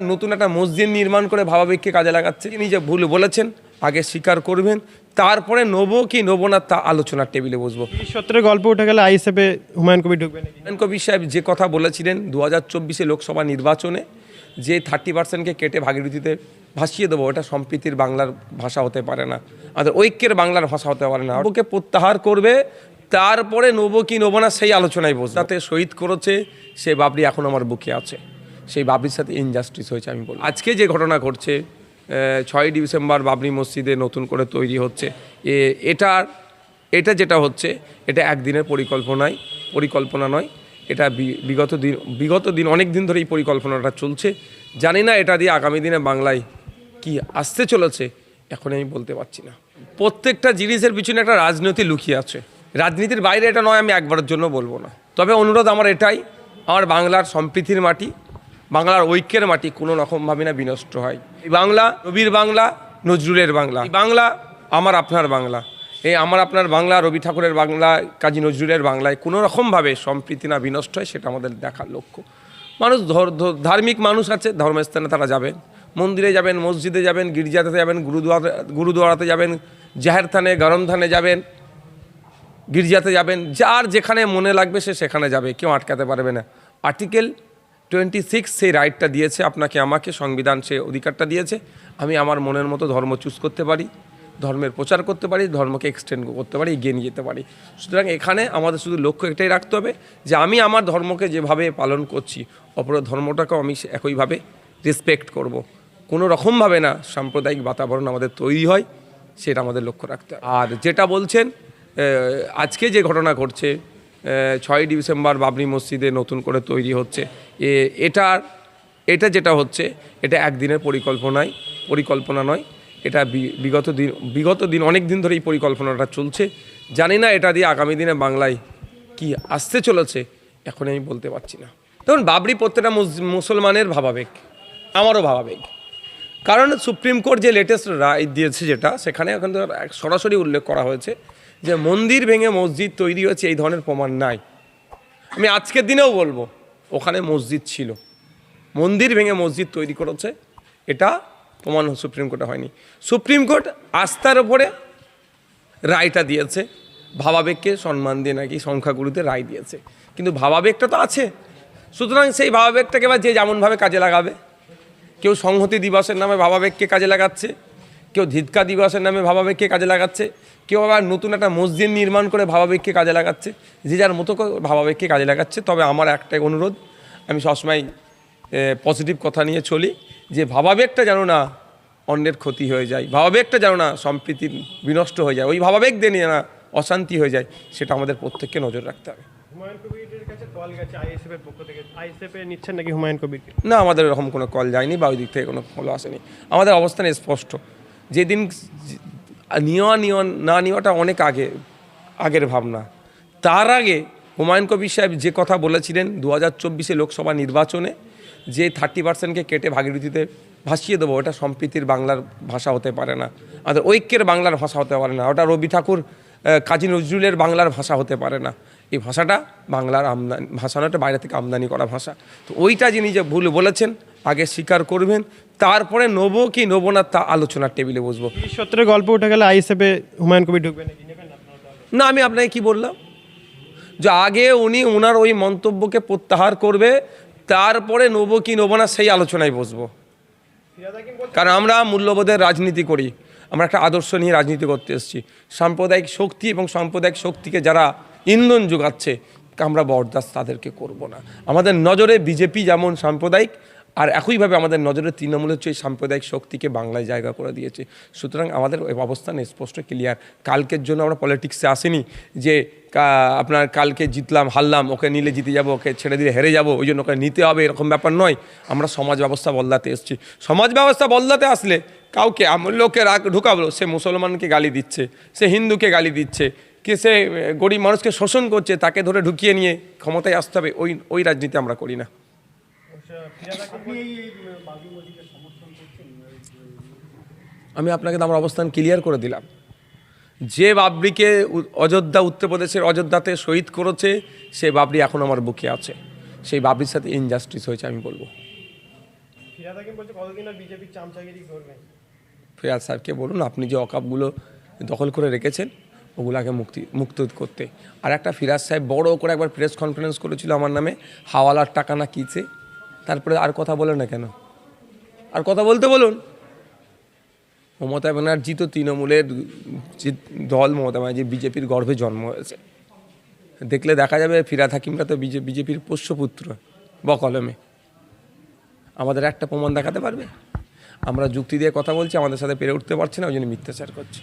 নতুন একটা মসজিদ নির্মাণ করে ভাবাবেগকে কাজে লাগাচ্ছে। তিনি যে ভুল বলেছেন আগে স্বীকার করবেন। তারপরে নেব কি নেব না তা আলোচনার টেবিলে বসবো। সত্তরের গল্প উঠে গেলে আইএসএফে হুমায়ুন কবির ঢুকবে নাকি হুমায়ুন কবির সাহেব যে কথা বলেছিলেন দু হাজার চব্বিশে লোকসভা নির্বাচনে যে থার্টি পার্সেন্টকে কেটে ভাগীরথীতে ভাসিয়ে দেবো ওটা সম্প্রীতির বাংলার ভাষা হতে পারে না। আমাদের ঐক্যের বাংলার ভাষা হতে পারে না। ওকে প্রত্যাহার করবে তারপরে নেব কি নেব না সেই আলোচনায় বসে তাতে শহীদ করেছে সে বাবরি এখন আমার বুকে আছে। সেই বাবরির সাথে ইনজাস্টিস হয়েছে, আমি বলি আজকে যে ঘটনা ঘটছে ছয় ডিসেম্বর বাবরি মসজিদে নতুন করে তৈরি হচ্ছে। এ এটার এটা যেটা হচ্ছে, এটা একদিনের পরিকল্পনায়, পরিকল্পনা নয়, এটা বিগত দিন বিগত দিন, অনেক দিন ধরে এই পরিকল্পনাটা চলছে। জানি না এটা দিয়ে আগামী দিনে বাংলায় কি আসতে চলেছে এখন আমি বলতে পারছি না। প্রত্যেকটা জিনিসের পিছনে একটা রাজনীতি লুকিয়ে আছে। রাজনীতির বাইরে এটা নয়, আমি একবারের জন্য বলব না। তবে অনুরোধ আমার এটাই, আমার বাংলার সম্প্রীতির মাটি বাংলার ঐক্যের মাটি কোনো রকমভাবে না বিনষ্ট হয়। এই বাংলা, রবির বাংলা, নজরুলের বাংলা। বাংলা, আমার আপনার বাংলা। এই আমার আপনার বাংলা, রবি ঠাকুরের বাংলা, কাজী নজরুলের বাংলায় কোনো রকমভাবে সম্প্রীতি না বিনষ্ট হয়, সেটা আমাদের দেখার লক্ষ্য। মানুষ ধর- ধর- ধার্মিক মানুষ আছে, ধর্মস্থানে তারা যাবেন। মন্দিরে যাবেন, মসজিদে যাবেন, গির্জাতে যাবেন, গুরুদুয়ারা, গুরুদুয়ারাতে যাবেন, জাহের থানে, গরম থানে যাবেন, গির্জাতে যাবেন, যার যেখানে মনে লাগবে সে সেখানে যাবে, কেউ আটকাতে পারবে না। আর্টিকেল টোয়েন্টি সিক্স সেই রাইটটা দিয়েছে, আপনাকে আমাকে, সংবিধান সে অধিকারটা দিয়েছে। আমি আমার মনের মতো ধর্ম চুজ করতে পারি, ধর্মের প্রচার করতে পারি, ধর্মকে এক্সটেন্ড করতে পারি, এগিয়ে নিয়ে যেতে পারি। সুতরাং এখানে আমাদের শুধু লক্ষ্য এটাই রাখতে হবে যে আমি আমার ধর্মকে যেভাবে পালন করছি অপর ধর্মটাকেও আমি একইভাবে রেসপেক্ট করব। কোনো রকমভাবে না সাম্প্রদায়িক বাতাবরণ আমাদের তৈরি হয়, সেটা আমাদের লক্ষ্য রাখতে আর যেটা বলছেন আজকে যে ঘটনা ঘটছে ছয় ডিসেম্বর বাবরি মসজিদে নতুন করে তৈরি হচ্ছে। এ এটার এটা যেটা হচ্ছে, এটা একদিনের পরিকল্পনায় পরিকল্পনা নয়। এটা বিগত দিন বিগত দিন, অনেক দিন ধরে এই পরিকল্পনাটা চলছে। জানি না এটা দিয়ে আগামী দিনে বাংলায় কি আসতে চলেছে, এখন আমি বলতে পারছি না। দেখুন, বাবরি প্রত্যেকটা মুস- মুসলমানের ভাবাবেগ, আমারও ভাবাবেগ। কারণ সুপ্রিম কোর্ট যে লেটেস্ট রায় দিয়েছে যেটা, সেখানে এখন সরাসরি উল্লেখ করা হয়েছে যে মন্দির ভেঙে মসজিদ তৈরি হয়েছে, এই ধরনের প্রমাণ নাই। আমি আজকের দিনেও বলব, ওখানে মসজিদ ছিল। মন্দির ভেঙে মসজিদ তৈরি করেছে, এটা প্রমাণ সুপ্রিম কোর্টে হয়নি। সুপ্রিম কোর্ট আস্থার ওপরে রায়টা দিয়েছে, ভাবাবেগকে সম্মান দিয়ে নাকি সংখ্যাগুরুতে রায় দিয়েছে। কিন্তু ভাবাবেগটা তো আছে। সুতরাং সেই ভাবাবেগটাকে এবার যে যেমনভাবে কাজে লাগাবে, কেউ সংহতি দিবসের নামে ভাবাবেগকে কাজে লাগাচ্ছে কেউ ধিৎকা দিবসের নামে ভাবাবেগকে কাজে লাগাচ্ছে কেউ আবার নতুন একটা মসজিদ নির্মাণ করে ভাবাবেগকে কাজে লাগাচ্ছে যে যার মতো করে ভাবাবেগকে কাজে লাগাচ্ছে। তবে আমার একটাই অনুরোধ আমি সবসময় পজিটিভ কথা নিয়ে চলি যে ভাবাবেগটা যেন না অন্যের ক্ষতি হয়ে যায় ভাবাবেগটা যেন না সম্প্রীতি বিনষ্ট হয়ে যায় ওই ভাবাবেগ দিয়ে নিয়ে না অশান্তি হয়ে যায় সেটা আমাদের প্রত্যেককে নজর রাখতে হবে। হুমায়ুন কবিরের কাছে কল গেছে আইএসএফ এর পক্ষ থেকে। আইএসএফ নিচ্ছেন নাকি হুমায়ুন কবিরকে? না আমাদের এরকম কোনো কল যায়নি বা ওই দিক থেকে কোনো কল আসেনি। আমাদের অবস্থান স্পষ্ট। যেদিন নেওয়া নেওয়া, না নেওয়াটা অনেক আগে, আগের ভাবনা। তার আগে হুমায়ুন কবির সাহেব যে কথা বলেছিলেন দু হাজার চব্বিশে লোকসভা নির্বাচনে, যে থার্টি পার্সেন্টকে কেটে ভাগীরথীতে ভাসিয়ে দেবো, ওটা সম্প্রীতির বাংলার ভাষা হতে পারে না। আমাদের ঐক্যের বাংলার ভাষা হতে পারে না, ওটা রবি ঠাকুর কাজী নজরুলের বাংলার ভাষা হতে পারে না। এই ভাষাটা বাংলার আমদানি, ভাষা নয় বাইরে থেকে আমদানি করা ভাষা। তো ওইটা যিনি যে ভুল বলেছেন আগে স্বীকার করবেন তারপরে নেব কি নেব না তা আলোচনার টেবিলে বসবো। সত্তরের গল্প উঠে গেলে আইএসএফ এ হুমায়ুন কবির ঢুকবে নাকি? নেবেন আপনারা তাহলে? না আমি আপনাকে কি বললাম? যে আগে উনি ওনার ওই মন্তব্যকে প্রত্যাহার করবে তারপরে নেব কি নেব না সেই আলোচনায় বসবো। কারণ আমরা মূল্যবোধের রাজনীতি করি আমরা একটা আদর্শ নিয়ে রাজনীতি করতে এসেছি। সাম্প্রদায়িক শক্তি এবং সাম্প্রদায়িক শক্তিকে যারা ইন্ধন যোগাচ্ছে আমরা বরদাস্ত তাদেরকে করব না। আমাদের নজরে বিজেপি যেমন সাম্প্রদায়িক আর একইভাবে আমাদের নজরে তৃণমূল হচ্ছে এই সাম্প্রদায়িক শক্তিকে বাংলায় জায়গা করে দিয়েছে। সুতরাং আমাদের অবস্থান স্পষ্ট ক্লিয়ার কালকের জন্য আমরা পলিটিক্সে আসিনি যে আপনার কালকে জিতলাম, হারলাম, ওকে নিলে জিতে যাব, ওকে ছেড়ে দিলে হেরে যাব, ওই জন্য ওকে নিতে হবে, এরকম ব্যাপার নয়। আমরা সমাজ ব্যবস্থা বদলাতে এসেছি। সমাজ ব্যবস্থা বদলাতে আসলে কাউকে আমূল্যকে রাগ ঢুকাবো, সে মুসলমানকে গালি দিচ্ছে, সে হিন্দুকে গালি দিচ্ছে, কে সে গরিব মানুষকে শোষণ করছে, তাকে ধরে ঢুকিয়ে নিয়ে ক্ষমতায় আসতে হবে, ওই ওই রাজনীতি আমরা করি না। আমি আপনাকে তো আমার অবস্থান ক্লিয়ার করে দিলাম। যে বাবরিকে অযোধ্যা উত্তরপ্রদেশের অযোধ্যাতে শহীদ করেছে সে বাবরি এখন আমার বুকে আছে। সেই বাবরির সাথে ইনজাস্টিস হয়েছে আমি বলব। ফিরাদ হাকিম বলছে কতদিন আর বিজেপির চামচাগিরি করবে? ফিরাজ সাহেবকে বলুন আপনি যে অকাপগুলো দখল করে রেখেছেন ওগুলাকে মুক্তি মুক্ত করতে। আর একটা ফিরাজ সাহেব বড় করে একবার প্রেস কনফারেন্স করেছিল আমার নামে হাওয়ালার টাকা না কিছে তারপরে আর কথা বলে না কেন? আর কথা বলতে বলুন। মমতা ব্যানার্জি তো তৃণমূলের যে দল, মমতা ব্যানার্জি বিজেপির গর্ভে জন্ম হয়েছে। দেখলে দেখা যাবে ফিরাদ হাকিমরা তো বিজেপির পোষ্যপুত্র বকলমে। আমাদের একটা প্রমাণ দেখাতে পারবে? আমরা যুক্তি দিয়ে কথা বলছি, আমাদের সাথে পেরে উঠতে পারছি না, ওই জন্য মিথ্যাচার করছে।